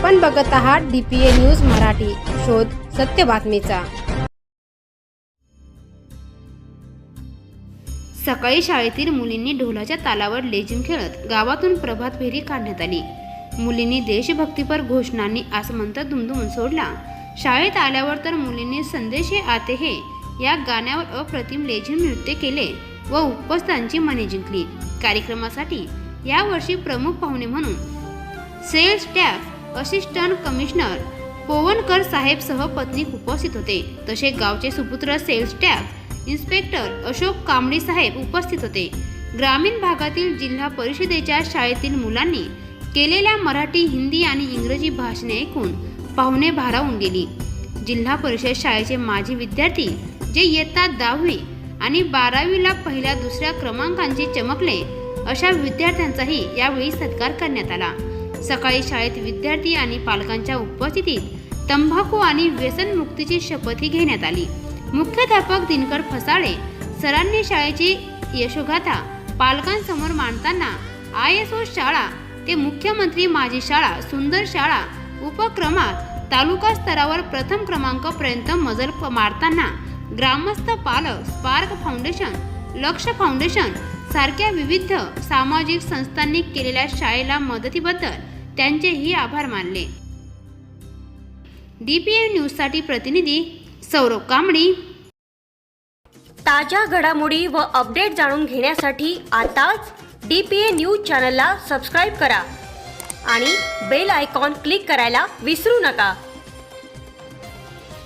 आपण बघत आहात D P A news Marathi. शोध सत्य बातमीचा. सकाळी शाळेतील मुलींनी ढोलाच्या तालावर लेझिम खेळत गावातून प्रभात फेरी काढण्यात आली. मुलींनी देशभक्तीपर घोषणांनी आसमंत दुमदुमून सोडला. शाळेत आल्यावर तर मुलींनी संदेश हे आते हे या गाण्यावर अप्रतिम लेझिम नृत्य केले व उपस्थितांची मने जिंकली. कार्यक्रमासाठी यावर्षी प्रमुख पाहुणे म्हणून sales staff assistant commissioner Povankar साहेबसह पत्नीक उपस्थित होते. तसे गावचे सुपुत्र sales tax inspector Ashok Kambali साहेब उपस्थित होते. ग्रामीण भागातील जिल्हा परिषदेच्या शाळेतील मुलांनी केलेल्या मराठी हिंदी आणि इंग्रजी भाषणे ऐकून पाहुणे भारावून गेली. जिल्हा परिषद शाळेचे माजी विद्यार्थी जे इयत्ता दहावी आणि बारावीला पहिल्या दुसऱ्या क्रमांकांचे चमकले अशा विद्यार्थ्यांचाही यावेळी सत्कार करण्यात आला. सकाळी शाळेत विद्यार्थी आणि पालकांच्या उपस्थितीत तंबाखू आणि व्यसनमुक्तीची शपथही घेण्यात आली. मुख्याध्यापक दिनकर फसाळे सरांनी शाळेची यशोगाथा पालकांसमोर मांडताना आय एस ओ शाळा ते मुख्यमंत्री माझी शाळा सुंदर शाळा उपक्रमात तालुका स्तरावर प्रथम क्रमांकापर्यंत मजल मारताना ग्रामस्थ पालक स्पार्क फाउंडेशन लक्ष फाउंडेशन सारख्या विविध सामाजिक संस्थांनी केलेल्या शाळेला मदतीबद्दल त्यांचेही आभार मानले. डीपीएन न्यूजसाठी प्रतिनिधी सौरभ कांबळी. ताज्या घडामोडी व अपडेट जाणून घेण्यासाठी आताच डी पी ए न्यूज चॅनलला सबस्क्राईब करा आणि बेल आयकॉन क्लिक करायला विसरू नका.